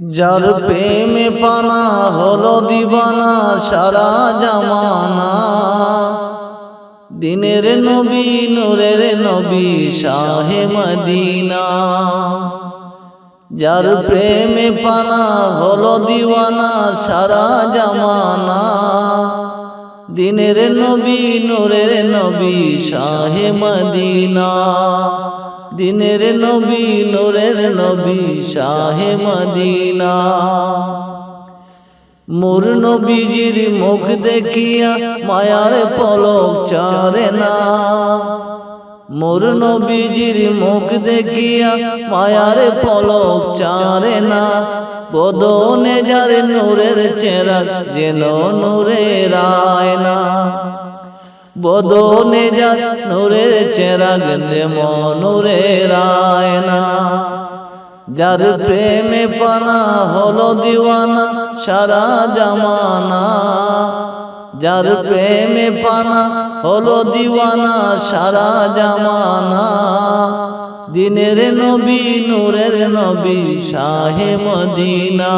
যার প্রেমে পানা হলো দিবানা সারা জামানা। দিনের নবী নূরের নবী শাহে মদিনা। যার প্রেমে পানা হলো দিওয়ানা সারা জামানা। দিনের নবী নূরের নবী শাহে মদিনা। দিনের নবী, নূরের নবী, শাহে মদিনা। মোর নবীজির মুখ দেখিয়া মায়ার পলক চারে না। মোর নবীজির মুখ দেখিয়া মায়ার পলক চারে না। বদনে যার নূরের চেরা যেন নূরের আয়না। বদনে যার নূরের চেরা যেমন নূরের আয়না। যার প্রেমে পানা হলো দিওয়ানা, সারা জামানা। যার প্রেমে পানা হলো দিওয়ানা, সারা জামানা। দিনের নবী, নূরের নবী, শাহে মদিনা।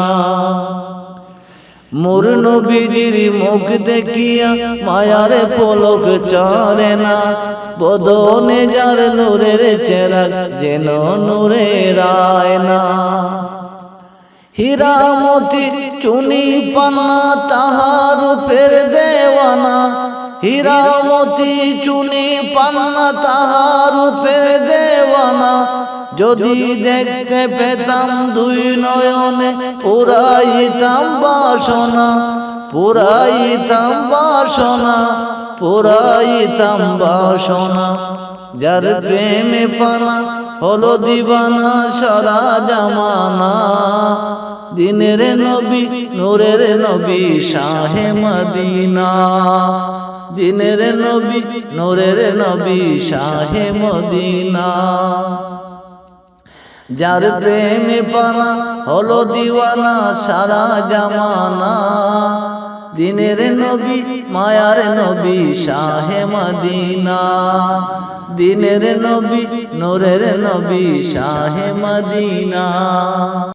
মোর নবীজির মুখ দেখিয়া মায়ার পলক চলে না। বদনে যার নূরের চেরা যেন নূরের আয়না হীরামতি চুনি পান্না তাহার রূপের দেওয়ানা। হীরামতি চুনি পান্না তাহার রূপের দেওয়ানা। যদি দেখতে পেতাম দুই নয়নে পুরাইতাম বাসনা পুরাইতাম বাসনা পুরাইতাম বাসনা। যার প্রেমে পানা হলো দিবানা সারা জামানা। দিনের নবী নূরের নবী শাহে মদিনা। দিনের নবী নূরের নবী শাহে মদিনা। যার প্রেমে পানা হলো দিওয়ানা সারা জামানা। দিনের নবী মায়ার নবী শাহে মদিনা। দিনের নবী নোরের নবী শাহে মদিনা।